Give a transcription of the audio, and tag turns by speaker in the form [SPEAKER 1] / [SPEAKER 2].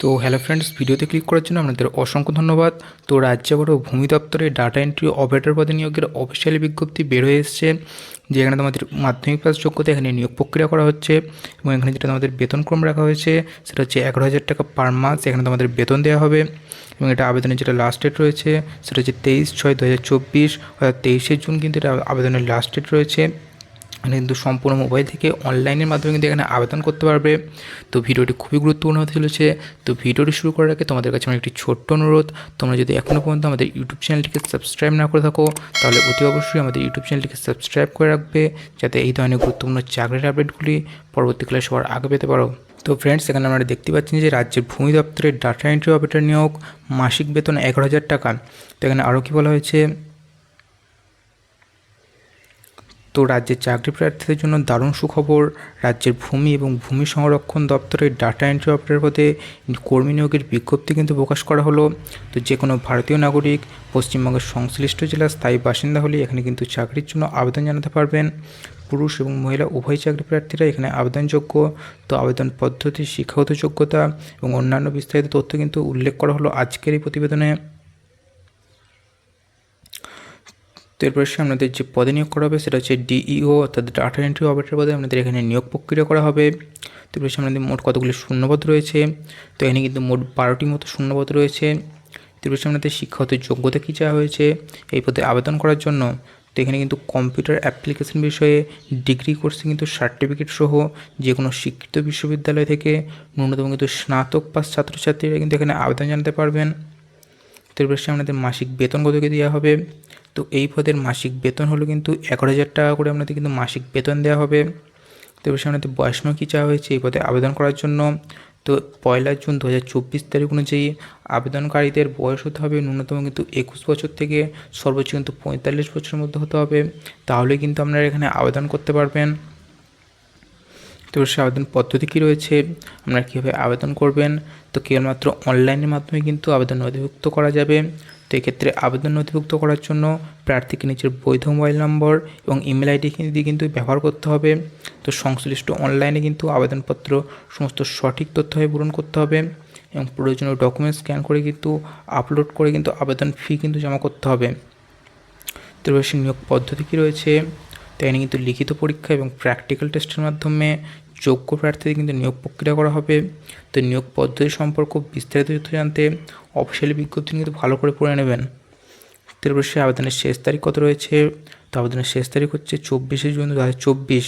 [SPEAKER 1] তো hello friends ভিডিওতে click করার জন্য আপনাদের অসংখ্য ধন্যবাদ। তো রাজ্য বড় ভূমি দপ্তরে ডাটা এন্ট্রি অপারেটর পদে নিয়োগের অফিসিয়ালি বিজ্ঞপ্তি বের হয়ে এসছে, যেখানে তোমাদের মাধ্যমিক পাস যোগ্যতা এখানে নিয়োগ প্রক্রিয়া করা হচ্ছে এবং এখানে যেটা তোমাদের বেতনক্রম রাখা হয়েছে, সেটা হচ্ছে এগারো হাজার টাকা পার মাস এখানে তোমাদের বেতন দেওয়া হবে এবং এটা আবেদনের যেটা লাস্ট ডেট রয়েছে, সেটা হচ্ছে তেইশ ছয় দু হাজার চব্বিশ অর্থাৎ তেইশে জুন কিন্তু এটা আবেদনের লাস্ট ডেট রয়েছে। কিন্তু সম্পূর্ণ মোবাইল থেকে অনলাইনের মাধ্যমে কিন্তু এখানে আবেদন করতে পারবে। তো ভিডিওটি খুবই গুরুত্বপূর্ণ হতে চলেছে। তো ভিডিওটি শুরু করার আগে তোমাদের কাছে আমার একটি ছোট্ট অনুরোধ, তোমরা যদি এখনও পর্যন্ত আমাদের ইউটিউব চ্যানেলটিকে সাবস্ক্রাইব না করে থাকো, তাহলে অতি অবশ্যই আমাদের ইউটিউব চ্যানেলটিকে সাবস্ক্রাইব করে রাখবে, যাতে এই ধরনের গুরুত্বপূর্ণ চাকরির আপডেটগুলি পরবর্তীকালে সবার আগে পেতে পারো। তো ফ্রেন্ডস এখানে আমরা দেখতে পাচ্ছি যে রাজ্যের ভূমি দপ্তরের ডাটা এন্ট্রি অপারেটর নিয়োগ, মাসিক বেতন এগারো হাজার টাকা। তো এখানে আরও কী বলা হয়েছে? তো রাজ্যের চাকরি প্রার্থীদের জন্য দারুণ সুখবর। রাজ্যের ভূমি এবং ভূমি সংরক্ষণ দপ্তরের ডাটা এন্ট্রি অপারেটর পদে কর্মী নিয়োগের বিজ্ঞপ্তি কিন্তু প্রকাশ করা হলো। তো যে কোনো ভারতীয় নাগরিক, পশ্চিমবঙ্গের সংশ্লিষ্ট জেলার স্থায়ী বাসিন্দা হলে এখানে কিন্তু চাকরির জন্য আবেদন জানাতে পারবেন। পুরুষ এবং মহিলা উভয় চাকরি প্রার্থীরা এখানে আবেদনযোগ্য। তো আবেদন পদ্ধতি, শিক্ষাগত যোগ্যতা এবং অন্যান্য বিস্তারিত তথ্য কিন্তু উল্লেখ করা হলো আজকের এই প্রতিবেদনে। তো এরপর সে আপনাদের যে পদে নিয়োগ করা হবে, সেটা হচ্ছে ডিইও অর্থাৎ ডাটা এন্ট্রি অপারেটর পদে আপনাদের এখানে নিয়োগ প্রক্রিয়া করা হবে। তো এরপর আপনাদের মোট কতগুলি শূন্যপদ রয়েছে? তো এখানে কিন্তু মোট বারোটি মতো শূন্যপদ রয়েছে। তো এরপর সে আপনাদের শিক্ষাগত যোগ্যতা কী চাওয়া হয়েছে এই পদে আবেদন করার জন্য? তো এখানে কিন্তু কম্পিউটার অ্যাপ্লিকেশন বিষয়ে ডিগ্রি কোর্সে কিন্তু সার্টিফিকেট সহ যে কোনো শিক্ষিত বিশ্ববিদ্যালয় থেকে ন্যূনতম কিন্তু স্নাতক পাস ছাত্রছাত্রীরা কিন্তু এখানে আবেদন জানাতে পারবেন। তো এরপর সে আপনাদের মাসিক বেতন কতকে দেওয়া হবে? তো এই পদের মাসিক বেতন হলো কিন্তু এগারো হাজার টাকা করে আপনাদের কিন্তু মাসিক বেতন দেওয়া হবে। তো এবার সামনে বয়সীমা কী চাওয়া হয়েছে? এই পদে আবেদন করার জন্য তো পয়লা জুন দু হাজার চব্বিশ তারিখ অনুযায়ী আবেদনকারীদের বয়স হতে হবে, ন্যূনতম কিন্তু একুশ বছর থেকে সর্বোচ্চ কিন্তু পঁয়তাল্লিশ বছরের মধ্যে হতে হবে। তাহলে কিন্তু আপনারা এখানে আবেদন করতে পারবেন। তো সে আবেদন পদ্ধতি কী রয়েছে? আপনারা কীভাবে আবেদন করবেন? তো কেবলমাত্র অনলাইনের মাধ্যমে কিন্তু আবেদন নথিভুক্ত করা যাবে। তো এক্ষেত্রে আবেদন নথিভুক্ত করার জন্য প্রার্থীকে নিজের বৈধ মোবাইল নম্বর এবং ইমেল আইডি দিয়ে কিন্তু ব্যবহার করতে হবে। তো সংশ্লিষ্ট অনলাইনে কিন্তু আবেদনপত্র সমস্ত সঠিক তথ্য হয়ে পূরণ করতে হবে এবং প্রয়োজনীয় ডকুমেন্ট স্ক্যান করে কিন্তু আপলোড করে কিন্তু আবেদন ফি কিন্তু জমা করতে হবে। তো রয়েছে নিয়োগ পদ্ধতি কী রয়েছে? তো এখানে কিন্তু লিখিত পরীক্ষা এবং প্র্যাকটিক্যাল টেস্টের মাধ্যমে যোগ্য প্রার্থীদের কিন্তু নিয়োগ প্রক্রিয়া করা হবে। তো নিয়োগ পদ্ধতি সম্পর্ক বিস্তারিত তথ্য জানতে অফিসিয়ালি বিজ্ঞপ্তি কিন্তু ভালো করে পড়ে নেবেন। সে আবেদনের শেষ তারিখ কত রয়েছে? তো আবেদনের শেষ তারিখ হচ্ছে চব্বিশে জুন দু হাজার চব্বিশ।